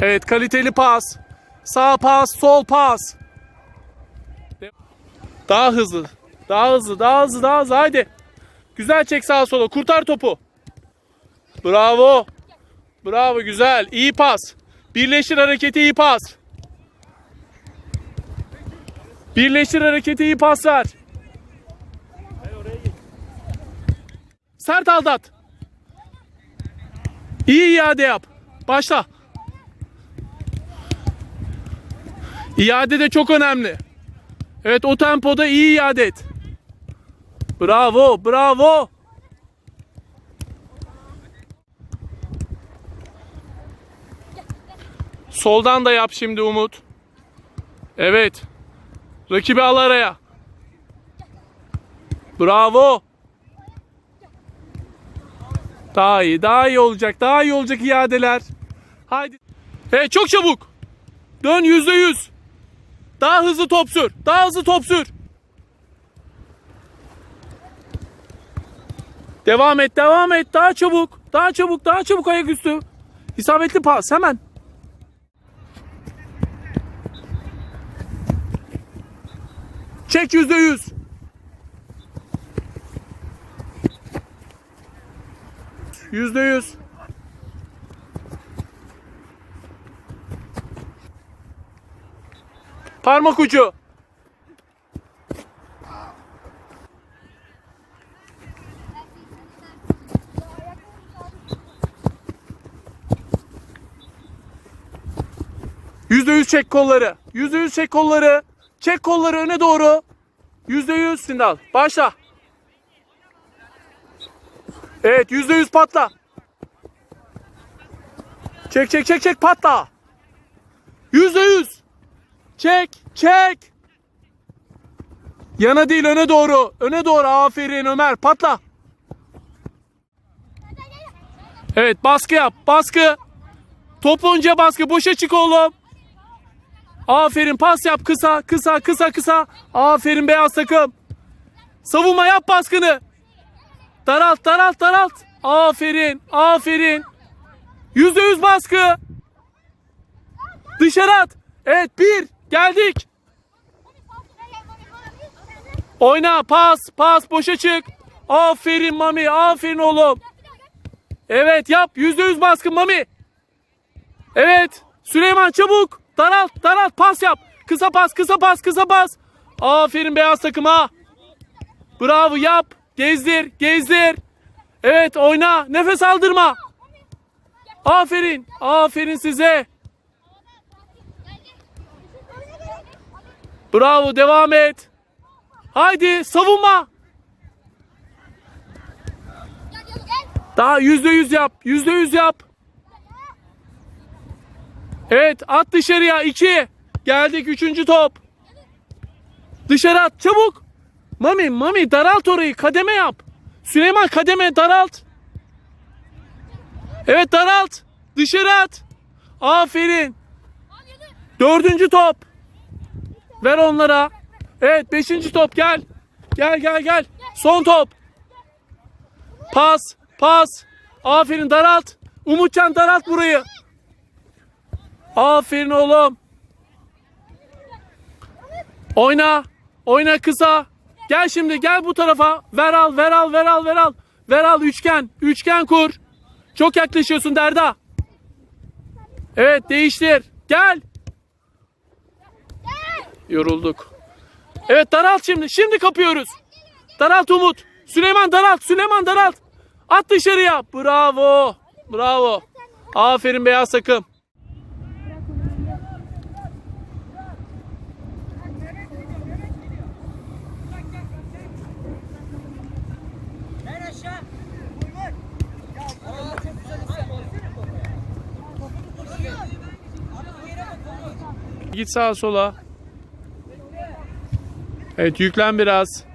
Evet kaliteli pas. Sağ pas, sol pas. Daha hızlı. Daha hızlı, daha hızlı, daha hızlı. Haydi. Güzel çek sağa sola. Kurtar topu. Bravo. Bravo güzel. İyi pas. Birleştir hareketi iyi pas. Birleştir hareketi iyi pas ver. Sert aldat. İyi iade yap. Başla. İade de çok önemli. Evet o tempoda iyi iade et. Bravo, bravo. Soldan da yap şimdi Umut. Evet. Rakibi al araya. Bravo. Daha iyi, daha iyi olacak. Daha iyi olacak iadeler. Haydi. Evet çok çabuk. Dön yüzde yüz. Daha hızlı top sür. Daha hızlı top sür. Devam et, devam et. Daha çabuk. Daha çabuk, daha çabuk ayaküstü. İsabetli pas hemen. Çek yüzde yüz. Yüzde yüz. Parmak ucu. Yüzde yüz çek kolları. Yüzde yüz çek kolları. Çek kolları öne doğru. Yüzde yüz Sindal. Başla. Evet yüzde yüz patla. Çek çek çek çek patla. Çek çek. Yana değil öne doğru. Öne doğru aferin Ömer patla. Evet baskı yap baskı. Topunca baskı boşa çık oğlum. Aferin pas yap kısa kısa kısa kısa. Aferin beyaz takım. Savunma yap baskını. Daralt daralt daralt. Aferin aferin. Yüzde yüz baskı. Dışarı at. Evet bir geldik. Oyna pas pas boşa çık. Aferin Mami aferin oğlum. Evet yap yüzde yüz baskın Mami. Evet Süleyman çabuk. Daralt daralt pas yap. Kısa pas kısa pas kısa pas. Aferin beyaz takıma. Bravo yap. Gezdir gezdir. Evet oyna. Nefes aldırma. Aferin. Aferin size. Bravo devam et. Haydi savunma. Daha yüzde yüz yap. Yüzde yüz yap. Evet at dışarıya. iki. Geldik üçüncü top. Dışarı at çabuk. Mami Mami daralt orayı kademe yap. Süleyman kademe daralt. Evet daralt. Dışarı at. Aferin. Dördüncü top. Ver onlara. Evet beşinci top gel. Gel gel gel. Son top. Pas. Pas. Aferin daralt. Umutcan daralt burayı. Aferin oğlum. Oyna. Oyna kısa. Gel şimdi gel bu tarafa. Ver al ver al ver al ver al. Ver al üçgen. Üçgen kur. Çok yaklaşıyorsun Derda. Evet değiştir. Gel. Yorulduk. Evet daralt şimdi. Şimdi kapıyoruz. Daralt Umut. Süleyman daralt. Süleyman daralt. At dışarıya. Bravo. Bravo. Aferin beyaz takım. Git sağa sola. Evet yüklen biraz.